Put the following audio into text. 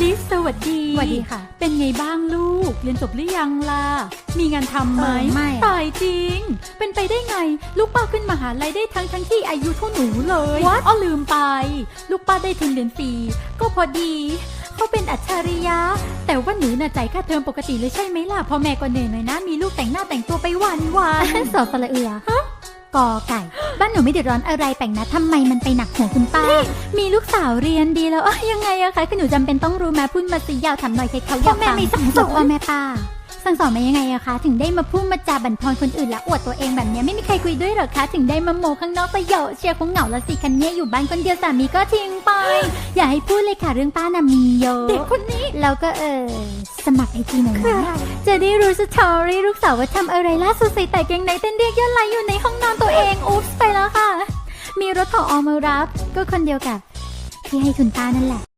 ลิซสวัสดี สวัสดีค่ะ เป็นไงบ้างลูก เรียนจบหรือยังล่ะ มีงานทำไหมเออไม่อะตายจริง เป็นไปได้ไง ลูกป้าขึ้นมหาลัยได้ทั้งทั้งที่อายุเท่าหนูเลย What? อ้อลืมไป ลูกป้าได้ทุนเรียนฟรีก็พอดี เขาเป็นอัจฉริยะ แต่ว่าหนูน่ะจ่ายค่าเทอมปกติเลยใช่ไหมล่ะพ่อแม่ก็เหนื่อยหน่อยนะ มีลูกแต่งหน้าแต่งตัวไปวันวัน สอสระเอือ กอไก่ บ้านหนูไม่เดือดร้อนอะไรแปลงนะทำไมมันไปหนักหัวคุณป้า มีลูกสาวเรียนดีแล้วอะยังไงอะคะคือหนูจำเป็นต้องรู้แม่พูดมาสิยาวถามหน่อยใครเขาอยากพ่อแม่ฟังไม่สั่งสอน พ่อแม่ป้า สั่งสอนมายังไงอะคะ ถึงได้มาพูดมาจาบั่นทอนคนอื่นและอวดตัวเองแบบเนี้ยไม่มีใครคุยด้วยเหรอคะ ถึงได้มาโมข้างนอกประโยชน์เชียร์คงเหงาละสิคันเนี้ยอยู่บ้านคนเดียวสามีก็ทิ้งไป อย่าให้พูดเลยค่ะเรื่องป้าน่ะมีเยอะเด็กคนนี้แล้วก็เออสมัครไอจีหน่อยใครนะ จะได้รู้สตอรี่ลูกสาวว่าทำอะไรล่าสุดใส่แต่เกงในเต้นเรียกยอดไลค์อยู่ในห้องนอนตัวเองอุ๊บไปแล้วค่ะ มีรถขอออมารับ ก็คนเดียวกับ ที่ให้คุณตานั่นแหละ